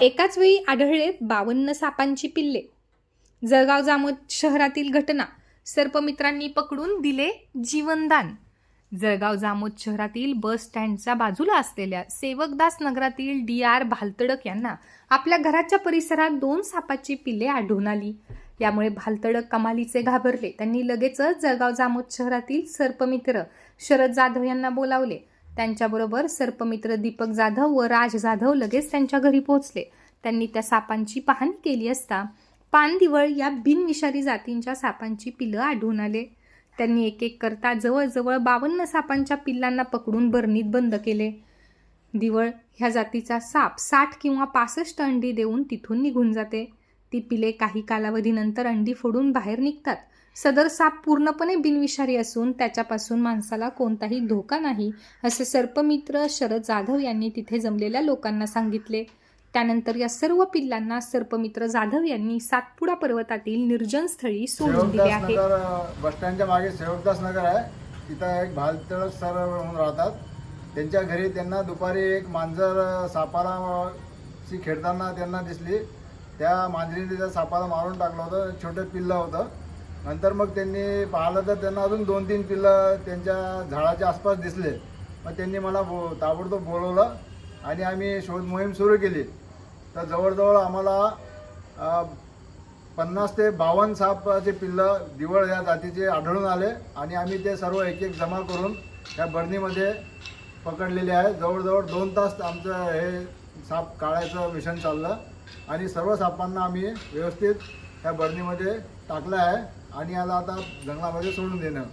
एकाच वेळी आढळलेत बावन्न सापांची पिल्ले. जळगाव जामोद शहरातील घटना. सर्पमित्रांनी पकडून दिले जीवनदान. जळगाव जामोद शहरातील बस स्टँडच्या बाजूला असलेल्या सेवकदास नगरातील डी आर भालतडक यांना आपल्या घराच्या परिसरात दोन सापाची पिल्ले आढळून आली. यामुळे भालतडक कमालीचे घाबरले. त्यांनी लगेचच जळगाव जामोद शहरातील सर्पमित्र शरद जाधव यांना बोलावले. त्यांच्याबरोबर सर्पमित्र दीपक जाधव व राज जाधव लगेच त्यांच्या घरी पोहोचले. त्यांनी त्या सापांची पाहणी केली असता पानदिवळ या बिनविषारी जातींच्या सापांची पिलं आढळून आले. त्यांनी एक एक करता जवळजवळ बावन्न सापांच्या पिल्लांना पकडून बरणीत बंद केले. दिवळ ह्या जातीचा साप साठ किंवा पासष्ट अंडी देऊन तिथून निघून जाते. ती पिले काही कालावधीनंतर अंडी फोडून बाहेर निघतात. सदर साप पूर्णपणे बिनविषारी असून त्याच्यापासून माणसाला कोणताही धोका नाही असे सर्पमित्र शरद जाधव यांनी तिथे जमलेल्या लोकांना सांगितले. त्यानंतर या सर्व पिल्लांना सर्पमित्र जाधव यांनी सातपुडा पर्वतातील निर्जन स्थळी सोडून दिले आहे. बस स्टँडच्या मागे सेवकदास नगर आहे. तिथं एक भालतळ सर म्हणून राहतात. त्यांच्या घरी त्यांना दुपारी एक मांजर सापाला शी खेळताना त्यांना दिसली. त्या मांजरीने त्या सापाला मारून टाकलं होतं. छोटं पिल्लं होतं. नंतर मग त्यांनी पाहिलं तर त्यांना अजून दोन तीन पिल्लं त्यांच्या झाडाच्या आसपास दिसले. मग त्यांनी मला बो ताबडतोब बोलवलं आणि आम्ही शोध मोहीम सुरू केली. तर जवळजवळ आम्हाला पन्नास ते बावन्न सापाचे पिल्लं दिवळ या जातीचे आढळून आले आणि आम्ही ते सर्व एक एक जमा करून या बरणीमध्ये पकडलेले आहे. जवळजवळ दोन तास आमचं हे साप काढायचं मिशन चाललं आणि सर्व सापांना आम्ही व्यवस्थित त्या बरणीमध्ये टाकलं आहे. आणि याला आता जंगलामध्ये सोडून देणं.